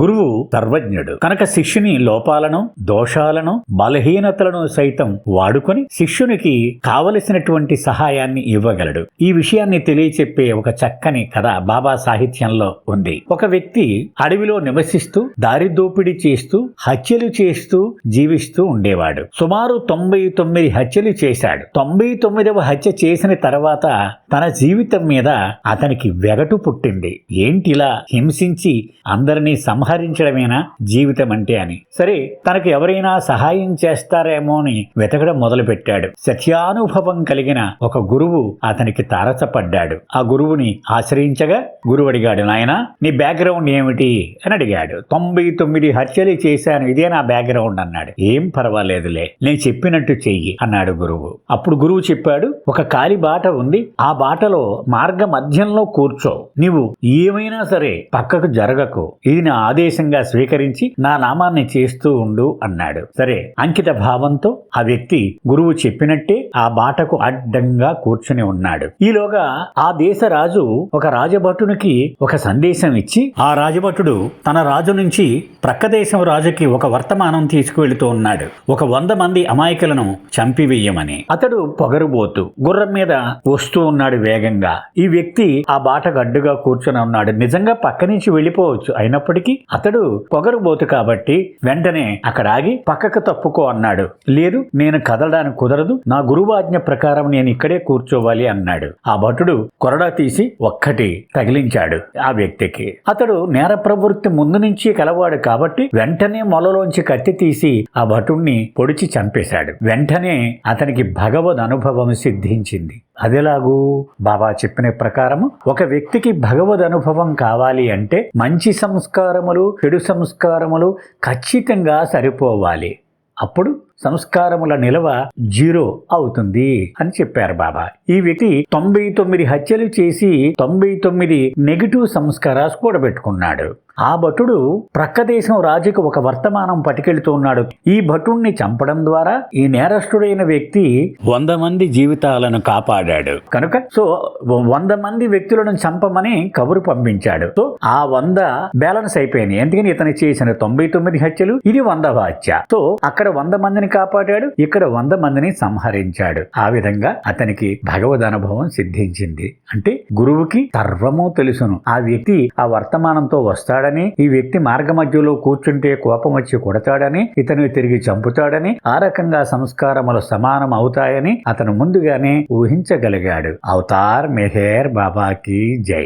గురువు సర్వజ్ఞుడు. కనుక శిష్యుని లోపాలను దోషాలను బలహీనతలను సైతం వాడుకొని శిష్యునికి కావలసినటువంటి సహాయాన్ని ఇవ్వగలడు. ఈ విషయాన్ని తెలియచెప్పే ఒక చక్కని కథ బాబా సాహిత్యంలో ఉంది. ఒక వ్యక్తి అడవిలో నివసిస్తూ దారిదోపిడి చేస్తూ హత్యలు చేస్తూ జీవిస్తూ ఉండేవాడు. సుమారు తొంభై తొమ్మిది హత్యలు చేశాడు. తొంభై తొమ్మిదవ హత్య చేసిన తర్వాత తన జీవితం మీద అతనికి వెగటు పుట్టింది. ఏంటిలా హింసించి అందరినీ సంహరించడమేనా జీవితం అంటే అని. సరే తనకు ఎవరైనా సహాయం చేస్తారేమో అని వెతకడం మొదలుపెట్టాడు. సత్యానుభవం కలిగిన ఒక గురువు అతనికి తారసపడ్డాడు. ఆ గురువుని ఆశ్రయించగా గురువు అడిగాడు నాయన నీ బ్యాక్గ్రౌండ్ ఏమిటి? అని అడిగాడు. తొంభై తొమ్మిది హత్యలు చేశాను ఇదే నా బ్యాక్గ్రౌండ్ అన్నాడు. ఏం పర్వాలేదులే నేను చెప్పినట్టు చెయ్యి అన్నాడు గురువు. అప్పుడు గురువు చెప్పాడు ఒక కాలి బాట ఉంది ఆ బాటలో మార్గ మధ్యంలో కూర్చో. నీవు ఏమైనా సరే పక్కకు జరగకు. ఇది నా ఆదేశంగా స్వీకరించి నా నామాన్ని చేస్తూ ఉండు అన్నాడు. సరే అంకిత భావంతో ఆ వ్యక్తి గురువు చెప్పినట్టే ఆ బాటకు అడ్డంగా కూర్చుని ఉన్నాడు. ఈలోగా ఆ దేశ రాజు ఒక రాజభటునికి ఒక సందేశం ఇచ్చి ఆ రాజభటుడు తన రాజు నుంచి ప్రక్క దేశం రాజుకి ఒక వర్తమానం తీసుకువెళుతూ ఉన్నాడు. ఒక వంద మంది అమాయకులను చంపివేయమని. అతడు పొగరుబోతు గుర్రం మీద వస్తూ ఉన్నాడు వేగంగా. ఈ వ్యక్తి ఆ బాటకు అడ్డుగా కూర్చొని ఉన్నాడు. నిజంగా పక్క నుంచి వెళ్ళిపోవచ్చు. అయినప్పటికీ అతడు పొగరుబోతు కాబట్టి వెంటనే అక్కడ ఆగి పక్కకు తప్పుకో అన్నాడు. లేదు నేను కదలడానికి కుదరదు. నా గురువాజ్ఞ ప్రకారం నేను ఇక్కడే కూర్చోవాలి అన్నాడు. ఆ భటుడు కొరడా తీసి ఒక్కటి తగిలించాడు ఆ వ్యక్తికి. అతడు నేర ప్రవృత్తి ముందు నుంచి కలవాడు కాబట్టి వెంటనే మొలలోంచి కత్తి తీసి ఆ భటుణ్ణి పొడిచి చంపేశాడు. వెంటనే అతనికి భగవద్ అనుభవం సిద్ధించింది. అదెలాగూ బాబా చెప్పిన ప్రకారము ఒక వ్యక్తికి భగవద్ అనుభవం కావాలి అంటే మంచి సంస్కారములు చెడు సంస్కారములు ఖచ్చితంగా సరిపోవాలి. అప్పుడు సంస్కారముల నిలవ జీరో అవుతుంది అని చెప్పారు బాబా. ఈ వ్యక్తి తొంభై తొమ్మిది హత్యలు చేసి తొంభై తొమ్మిది నెగిటివ్ సంస్కారాలు కూడబెట్టుకున్నాడు. ఆ భటుడు ప్రక్క దేశం రాజుకు ఒక వర్తమానం పట్టుకెళ్తూ ఉన్నాడు. ఈ భటుణ్ణి చంపడం ద్వారా ఈ నేరస్తుడైన వ్యక్తి వంద మంది జీవితాలను కాపాడాడు. కనుక సో వంద మంది వ్యక్తులను చంపమని కబురు పంపించాడు. సో ఆ వంద బ్యాలెన్స్ అయిపోయింది ఎందుకని ఇతను చేసిన తొంభై తొమ్మిది హత్యలు? ఇది వంద హత్య. సో అక్కడ వంద మందిని కాపాడాడు? ఇక్కడ వంద మందిని సంహరించాడు. ఆ విధంగా అతనికి భగవద్ అనుభవం సిద్ధించింది. అంటే గురువుకి సర్వము తెలుసును. ఆ వ్యక్తి ఆ వర్తమానంతో వస్తాడని ఈ వ్యక్తి మార్గ మధ్యలో కూర్చుంటే కోపం వచ్చి కొడతాడని ఇతను తిరిగి చంపుతాడని ఆ రకంగా సంస్కారములు సమానం అవుతాయని అతను ముందుగానే ఊహించగలిగాడు. అవతార్ మెహేర్ బాబాకి జై.